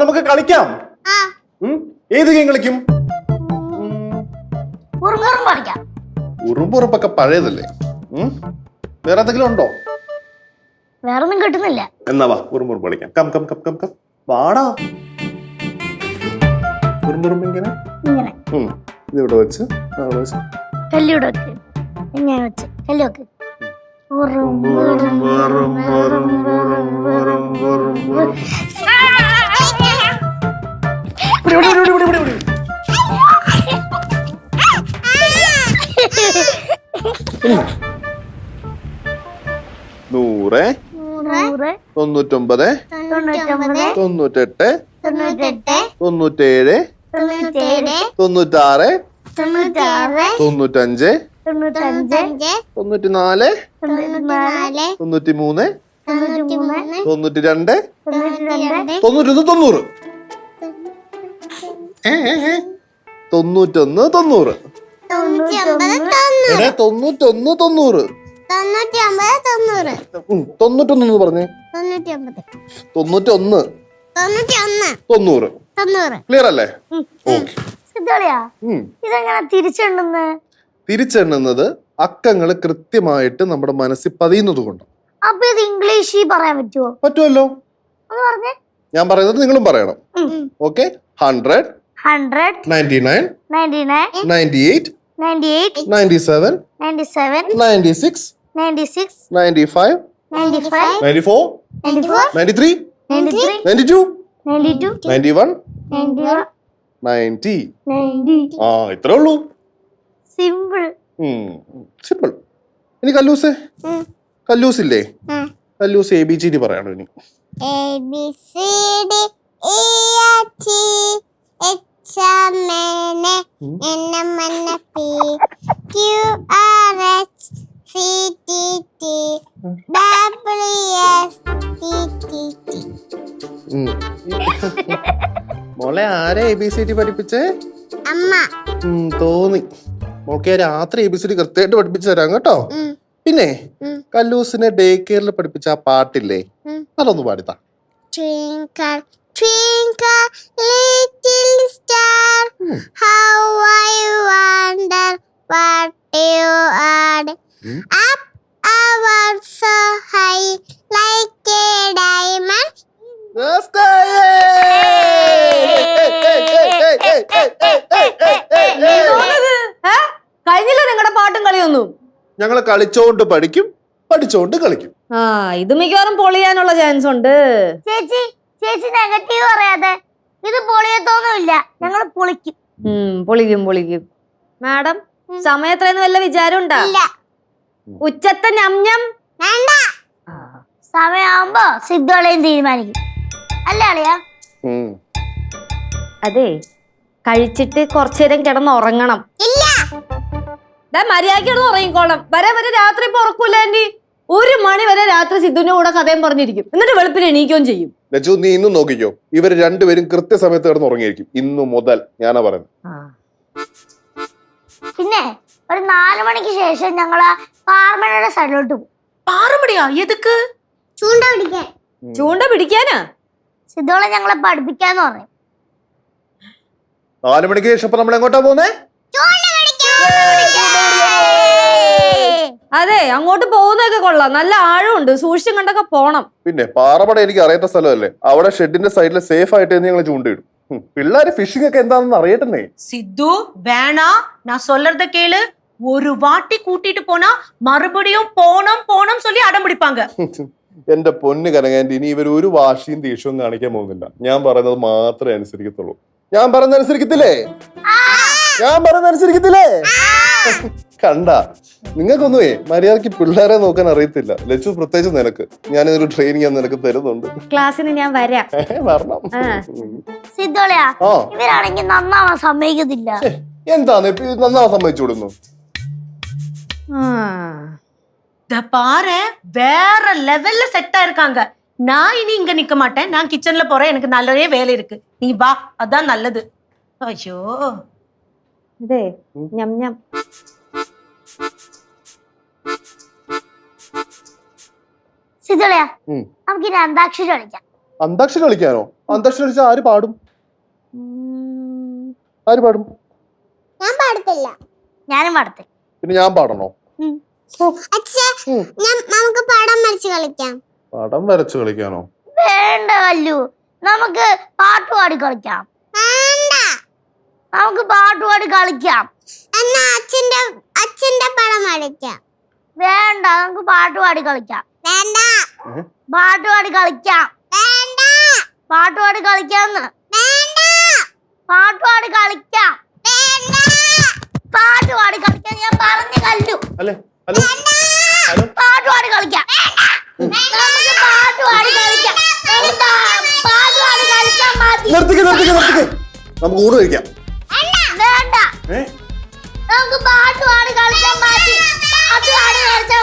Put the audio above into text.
നമുക്ക് കളിക്കാം ഉം? ഏത് ഗെയിം കളിക്കും ഉറുമ്പുറും കളിക്കാം ഉറുമ്പുറുപ്പൊക്കെ പഴയതല്ലേ ഉം? വേറെ എന്തെങ്കിലും ഉണ്ടോ വേറൊന്നും കിട്ടുന്നില്ല എന്നാ വാ ഉറുമ്പുറുമ്പ് കളിക്കാം come come come come come വാടാ ഉറുമ്പുറുമ്പ് ഇങ്ങനെ ഇങ്ങനെ ഉം. ഇതിവിടെ വെച്ച് അവിടെ വെച്ച് കല്ലിവിടെ വെക്ക് ഇങ്ങനെ വെച്ച് കല്ല് വെക്ക് ഉറുമ്പ്, ഉറുമ്പ്, ഉറുമ്പ്, ഉറുമ്പ്, ഉറുമ്പ്, നൂറ് തൊണ്ണൂറ്റൊമ്പത് തൊണ്ണൂറ്റെട്ട് തൊണ്ണൂറ്റേഴ് തൊണ്ണൂറ്റാറ് തൊണ്ണൂറ്റഞ്ച് തൊണ്ണൂറ്റിനാല് തൊണ്ണൂറ്റിമൂന്ന് തൊണ്ണൂറ്റിമൂന്ന് തൊണ്ണൂറ്റി രണ്ട് തൊണ്ണൂറ്റിരണ്ട് തൊണ്ണൂറ്റൊന്ന് തൊണ്ണൂറ്. തൊണ്ണൂറ്റൊന്ന് തൊണ്ണൂറ്. എടേ തൊണ്ണൂറ്റൊന്ന് തൊണ്ണൂറ്. തൊണ്ണൂറ്റൊന്ന് പറഞ്ഞേ. തൊണ്ണൂറ്റൊന്ന്. തൊണ്ണൂറ്. ക്ലിയർ അല്ലേ? ഇതെങ്ങനെ തിരിച്ചെണ്ണുന്നത് അക്കങ്ങൾ കൃത്യമായിട്ട് നമ്മുടെ മനസ്സിൽ പതിയുന്നത് കൊണ്ട്. അപ്പൊ ഇത് ഇംഗ്ലീഷിൽ പറയാൻ പറ്റുമോ പറ്റുമല്ലോ ഞാൻ പറയുന്നത് നിങ്ങളും പറയണം. Okay hundred hundred ninety nine ninety nine ninety eight ninety eight ninety seven ninety seven ninety six ninety six ninety five ninety five ninety four ninety four ninety three ninety three ninety two ninety two ninety one ninety one ninety ninety ആ ഇത്രേ ഉള്ളൂ. Simple simple ഇനി കല്ലൂസ്? കല്ലൂസ് ഇല്ലേ കല്ലൂസ് A B G D പറയണോ ഇനി? A B C D E F G H M N N M N P Q R H C T T W S T T T ഉം. മോളെ ആരെ എ ബി സി ഡി പഠിപ്പിച്ചേ? അമ്മ. തോന്നി. മോൾക്ക് രാത്രി എ ബി സി ഡി കൃത്യമായിട്ട് പഠിപ്പിച്ചു തരാം കേട്ടോ. പിന്നെ. കല്ലൂസിനെ ഡേ കെയറിൽ പഠിപ്പിച്ച ആ പാട്ടില്ലേ. അതൊന്ന് പാടിത്താ. Twinkle, twinkle, little star, Hmm. how I wonder what you are. Hmm. Up above so high, like a diamond. കഴിഞ്ഞില്ല നിങ്ങളുടെ പാട്ടും കളിയൊന്നും ഞങ്ങൾ കളിച്ചോണ്ട് പഠിക്കും പഠിച്ചോണ്ട് കളിക്കും ആ ഇത് മിക്കവാറും പൊളിയാനുള്ള ചാൻസ് ഉണ്ട് ചേച്ചി ചേച്ചി നെഗറ്റീവ് പറയാതെ ഇത് പൊളിയത്തൊന്നുമില്ല. ഞങ്ങൾ പൊളിക്കും. പൊളിക്കും പൊളിക്കും. മാഡം സമയത്രയെന്ന് വല്ല വിചാരം ഉണ്ടാ ഇല്ല. ഉച്ചത്തെ ഞം ഞം വേണ്ട സമയമാകുമ്പോ സിദ്ധോളയും തീരുമാനിക്കും. അല്ല അളിയാ. അതെ കഴിച്ചിട്ട് കുറച്ചേരം കിടന്ന് ഉറങ്ങണം ഇല്ല. ദാ കിടന്ന് ഉറങ്ങിക്കോളാം വരെ വരെ രാത്രി ഇപ്പൊ ഉറക്കൂല ആന്റി ഒരു മണി വരെ രാത്രി സിദ്ധുവിന്റെ കൂടെ കഥയും പറഞ്ഞിരിക്കും. എന്നിട്ട് വെളുപ്പിന് എണീക്കുകയും ചെയ്യും. രജു നീ ഇന്നും നോക്കിക്കോ. ഇവർ രണ്ടുപേരും കൃത്യസമയത്ത് കിടന്ന് ഉറങ്ങിയിരിക്കും. ഇന്നു മുതൽ ഞാനാ പറയുന്നത്. പിന്നെ ഒരു നാലു മണിക്ക് ശേഷം ഞങ്ങൾ പാർമണയുടെ സൈഡിലോട്ട് പോകും. പാറമടിയാ? എതുക്ക് ചൂണ്ട പിടിക്കാൻ. ചൂണ്ട പിടിക്കാനാ? സിദ്ധോളെ ഞങ്ങളെ പഠിപ്പിക്കാന്ന് പറഞ്ഞു. നാലു മണിക്ക് ശേഷം നമ്മൾ എങ്ങോട്ടാ പോകുന്നേ? ചൂണ്ട അതെ അങ്ങോട്ട് പോകുന്നതൊക്കെ കൊള്ളാം നല്ല ആഴമുണ്ട് സൂക്ഷിച്ചും കണ്ടൊക്കെ പോണം പിന്നെ പാറമട എനിക്ക് അറിയാത്ത സ്ഥലമല്ലേ അവിടെ ഷെഡിന്റെ സൈഡിൽ സേഫ് ആയിട്ട് ഞങ്ങൾ ചൂണ്ടിയിടും ഉം. പിള്ളേര് ഫിഷിംഗ് ഒക്കെ എന്താണെന്ന് അറിയട്ടെ சித்து வேணாம் நான் சொல்றத கேளு ஒரு வாட்டி கூட்டிட்டு போனா மறுபடியும் போனோம் போனோம் சொல்லி அடம் பிடிப்பாங்க എന്റെ പൊന്ന് കനകാൻറ്റി ഇനി ഇവർ ഒരു വാശിയും ദേഷ്യവും കാണിക്കാൻ പോകുന്നില്ല ഞാൻ പറയുന്നത് മാത്രമേ അനുസരിക്കത്തുള്ളൂ ഞാൻ പറയുന്നത് അനുസരിക്കത്തില്ലേ ഞാൻ പറയുന്നത് അനുസരിക്കത്തില്ലേ കണ്ട നിങ്ങൾക്കൊന്നുമേ മര്യാദക്ക് പിള്ളേരെ നോക്കാൻ അറിയത്തില്ല ലച്ചു പ്രത്യേകിച്ച് നിനക്ക് ഞാനിതൊരു ട്രെയിനിങ് ഞാൻ നിനക്ക് തരുന്നുണ്ട് ക്ലാസ്സിന് ഞാൻ വരാം വരണം ആ. ഉം. സിദ്ധോളയാ ആ ഇവരാണെങ്കിൽ നന്നാവാൻ സമ്മതിക്കത്തില്ല ഛെ, എന്താണ് ഇപ്പൊ ഇത് നന്നാവാൻ സമ്മതിച്ചു വിടുന്നു ആ. இத பாரு வேற லெவல்ல செட் ஆயிருக்காங்க நான் இனி இங்க நிக்க மாட்டேன் நான் கிச்சன்ல போறேன் எனக்கு நிறைய வேலை இருக்கு நீ வா அதான் நல்லது ஐயோ അതെ ഞം ഞം നമുക്ക് ഇനി അന്താക്ഷരി കളിക്കാം. അന്താക്ഷരി കളിക്കാനോ? അന്താക്ഷരി കളിച്ചാൽ ആര് പാടും? ആര് പാടും? ഞാൻ പാടത്തില്ല. ഞാനും പാടത്തില്ല. പിന്നെ ഞാൻ പാടണോ? നമുക്ക് പടം വരച്ച് കളിക്കാം. പടം വരച്ച് കളിക്കാനോ? വേണ്ട വല്ലു നമുക്ക് പാട്ട് പാടി കളിക്കാം. വേണ്ട. നമുക്ക് പാട്ട് പാടി കളിക്കാം. എന്നാ അച്ഛന്റെ അച്ഛന്റെ പടം വരയ്ക്കാം. വേണ്ട നമുക്ക് പാട്ട് പാടി കളിക്കാം. വേണ്ട? പാട്ട് പാടി കളിക്കാം. വേണ്ട. പാട്ട് പാടി കളിക്കാന്ന്. വേണ്ട. പാട്ട് പാടി കളിക്കാം. വേണ്ട. പാട്ട് പാടി കളിക്കാം ഞാൻ പറഞ്ഞു കല്ലു. പാട്ടുപാടി പാട്ട് പാടി കളിക്കാം. നമുക്ക് പാട്ട് പാടി കളിക്കാം. നമുക്ക് പാ- പാട്ട് പാടി കളിച്ചാൽ മതി. നിർത്തിക്ക് നിർത്തിക്ക് നിർത്തിക്ക്. നമുക്ക് ഊണ് കഴിക്കാം. വേണ്ട. നമുക്ക് പാട്ട് പാടി കളിച്ചാൽ മതി. പാട്ട് പാടി കളിച്ചാൽ